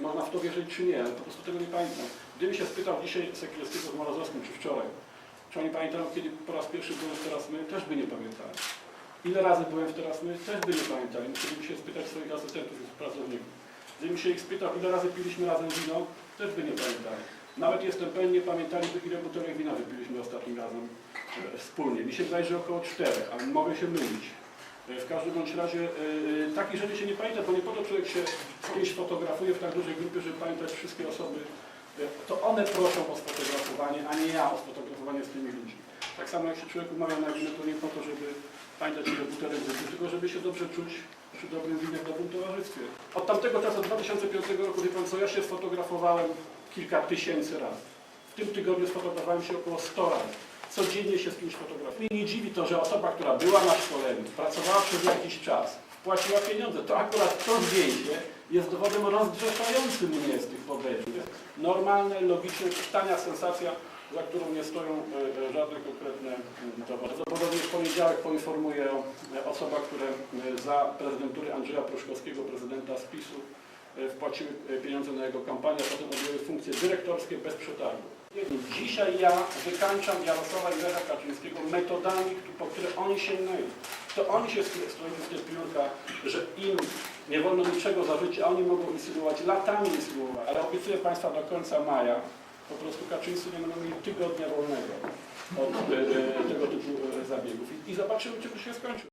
Można w to wierzyć czy nie, ale po prostu tego nie pamiętam. Gdybym się spytał dzisiaj Sekielskiego z Morozowskim, czy wczoraj, czy oni pamiętają, kiedy po raz pierwszy byłem w Teraz My, też by nie pamiętali. Ile razy byłem w Teraz My, też by nie pamiętali. Musieliby się spytać swoich asystentów i pracowników. Gdybym się ich spytał, ile razy piliśmy razem wino, też by nie pamiętali. Nawet jestem pewien, nie pamiętaliby, ile butelek wina wypiliśmy ostatnim razem e, wspólnie. Mi się wydaje, że około czterech, ale mogę się mylić. E, W każdym bądź razie e, e, takich rzeczy się nie pamięta, bo nie po to człowiek się z kimś fotografuje w tak dużej grupie, żeby pamiętać wszystkie osoby. E, To one proszą o sfotografowanie, a nie ja o sfotografowanie z tymi ludźmi. Tak samo jak się człowiek umawia na winę, to nie po to, żeby pamiętać ile butelek wypił, tylko żeby się dobrze czuć przy dobrym winie w dobrym towarzystwie. Od tamtego czasu, od 2005 roku, wie pan co, ja się sfotografowałem kilka tysięcy razy. W tym tygodniu sfotografowałem się około 100 razy. Codziennie się z kimś fotografuję. Nie dziwi to, że osoba, która była na szkoleniu, pracowała przez jakiś czas, wpłaciła pieniądze, to akurat to zdjęcie jest dowodem rozgrzeszającym mnie z tych podejść. To jest normalne, logiczne, tania sensacja, za którą nie stoją e, e, żadne konkretne e, dowody. Prawdopodobnie w poniedziałek poinformuję e, osoba, które za prezydentury Andrzeja Pruszkowskiego, prezydenta z PiSu, e, wpłaciły pieniądze na jego kampanię, a potem objęły funkcje dyrektorskie bez przetargu. Dzisiaj ja wykańczam Jarosława i Lecha Kaczyńskiego metodami, po które oni sięgnęli. To oni się stroili w te piórka, że im nie wolno niczego zarzucić, a oni mogą insynuować, latami insynuować. Ale obiecuję Państwa do końca maja, po prostu Kaczyńscy nie będą mieli tygodnia wolnego od e, e, tego typu e, zabiegów. I, I zobaczymy, czym się skończy.